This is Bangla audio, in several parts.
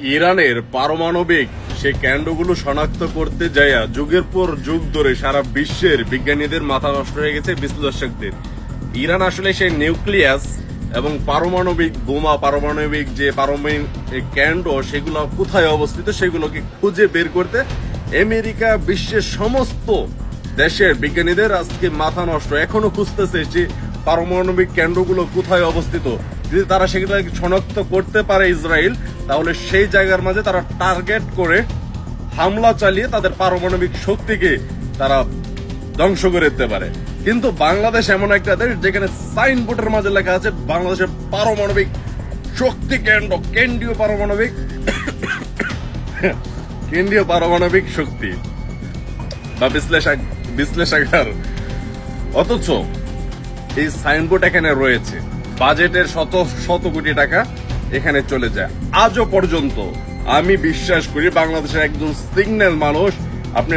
ইরানের পারমাণবিক সে ক্যান্ডগুলো শনাক্ত করতে যাইয়া যুগের পর যুগ ধরে সারা বিশ্বের বিজ্ঞানীদের মাথা নষ্ট হয়ে গেছে বিশ্লেষকদের। ইরান আসলে সেই নিউক্লিয়াস এবং পারমাণবিক বোমা, পারমাণবিক যে পারমাণবিক ক্যান্ড সেগুলো কোথায় অবস্থিত সেগুলোকে খুঁজে বের করতে আমেরিকা বিশ্বের সমস্ত দেশের বিজ্ঞানীদের আজকে মাথা নষ্ট। এখনও খুঁজতেছে যে পারমাণবিক কেন্দ্রগুলো কোথায় অবস্থিত। যদি তারা সেগুলো শনাক্ত করতে পারে ইসরায়েল, তাহলে সেই জায়গার মাঝে তারা টার্গেট করে হামলা চালিয়ে তাদের পারমাণবিক শক্তিকে তারা ধ্বংস করে দিতে পারে। কিন্তু বাংলাদেশ এমন একটা দেশ যেখানে সাইনবোর্ডের মাঝে লেখা আছে, বাংলাদেশের পারমাণবিক শক্তি কেন্দ্র, কেন্দ্রীয় পারমাণবিক কেন্দ্রীয় পারমাণবিক শক্তি বা বিশ্লেষক বিশ্লেষাগার অথচ এই সাইনবোর্ড এখানে রয়েছে। বাজেটের শত শত কোটি টাকা এখানে চলে যায়। আজও পর্যন্ত আমি বিশ্বাস করি বাংলাদেশের একজন সিগন্যাল মানুষ, আপনি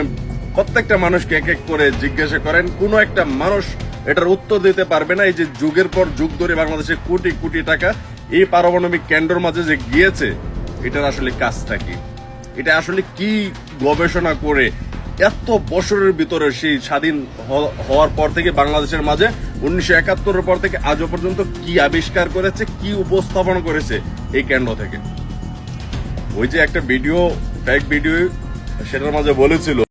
প্রত্যেকটা মানুষকে এক এক করে জিজ্ঞাসা করেন, কোনো একটা মানুষ এটার উত্তর দিতে পারবে না, এই যে যুগের পর যুগ ধরে বাংলাদেশে কোটি কোটি টাকা এই পারমাণবিক কেন্দ্রের মাঝে যে গিয়েছে, এটার আসলে কাজটা কি? এটা আসলে কি গবেষণা করে এত বছরের ভিতরে সেই স্বাধীন হওয়ার পর থেকে বাংলাদেশের মাঝে উনিশশো একাত্তরের পর থেকে আজও পর্যন্ত কি আবিষ্কার করেছে, কি উপস্থাপন করেছে এই কেন্দ্র থেকে। ওই যে একটা ভিডিও ফেক ভিডিও সেটার মাঝে বলেছিল।